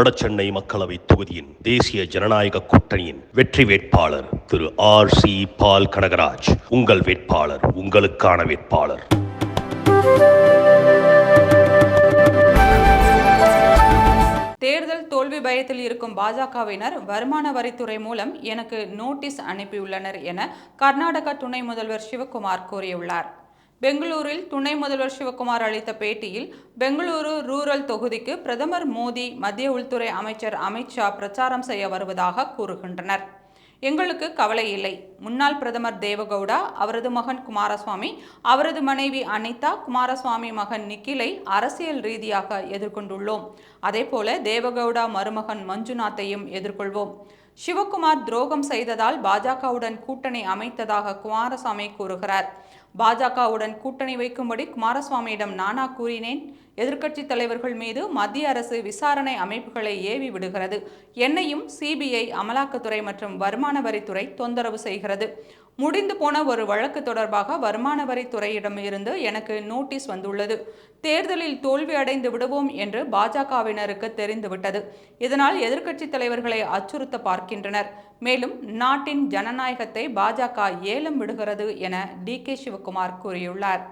வடசென்னை மக்களவை தொகுதியின் தேசிய ஜனநாயக கூட்டணியின் வெற்றி வேட்பாளர் திரு ஆர் சி பால் கனகராஜ். உங்கள் வேட்பாளர் உங்களுக்கான வேட்பாளர். தேர்தல் தோல்வி பயத்தில் இருக்கும் பாஜகவினர் வருமான வரித்துறை மூலம் எனக்கு நோட்டீஸ் அனுப்பியுள்ளனர் என கர்நாடக துணை முதல்வர் சிவகுமார் கூறியுள்ளார். பெங்களூரில் துணை முதல்வர் சிவகுமார் அளித்த பேட்டியில் பெங்களூரு ரூரல் தொகுதிக்கு பிரதமர் மோடி மத்திய உள்துறை அமைச்சர் அமித்ஷா பிரச்சாரம் செய்ய வருவதாக கூறுகின்றனர். எங்களுக்கு கவலை இல்லை. முன்னாள் பிரதமர் தேவகவுடா அவரது மகன் குமாரசுவாமி அவரது மனைவி அனிதா குமாரசுவாமி மகன் நிக்கிலை அரசியல் ரீதியாக எதிர்கொண்டுள்ளோம். அதேபோல தேவகவுடா மருமகன் மஞ்சுநாத்தையும் எதிர்கொள்வோம். சிவகுமார் துரோகம் செய்ததால் பாஜகவுடன் கூட்டணி அமைத்ததாக குமாரசாமி கூறுகிறார். பாஜகவுடன் கூட்டணி வைக்கும்படி குமாரசுவாமியிடம் நானா கூறினேன். எதிர்க்கட்சி தலைவர்கள் மீது மத்திய அரசு விசாரணை அமைப்புகளை ஏவி விடுகிறது. என்னையும் சிபிஐ அமலாக்கத்துறை மற்றும் வருமான வரித்துறை தொந்தரவு செய்கிறது. முடிந்து போன ஒரு வழக்கு தொடர்பாக வருமான வரித்துறையிடம் இருந்து எனக்கு நோட்டீஸ் வந்துள்ளது. தேர்தலில் தோல்வி அடைந்து விடுவோம் என்று பாஜகவினருக்கு தெரிந்துவிட்டது. இதனால் எதிர்க்கட்சி தலைவர்களை அச்சுறுத்த பார்க்கின்றனர். மேலும் நாட்டின் ஜனநாயகத்தை பாஜக ஏலம் விடுகிறது என டி கே சிவகுமார் கூறியுள்ளார்.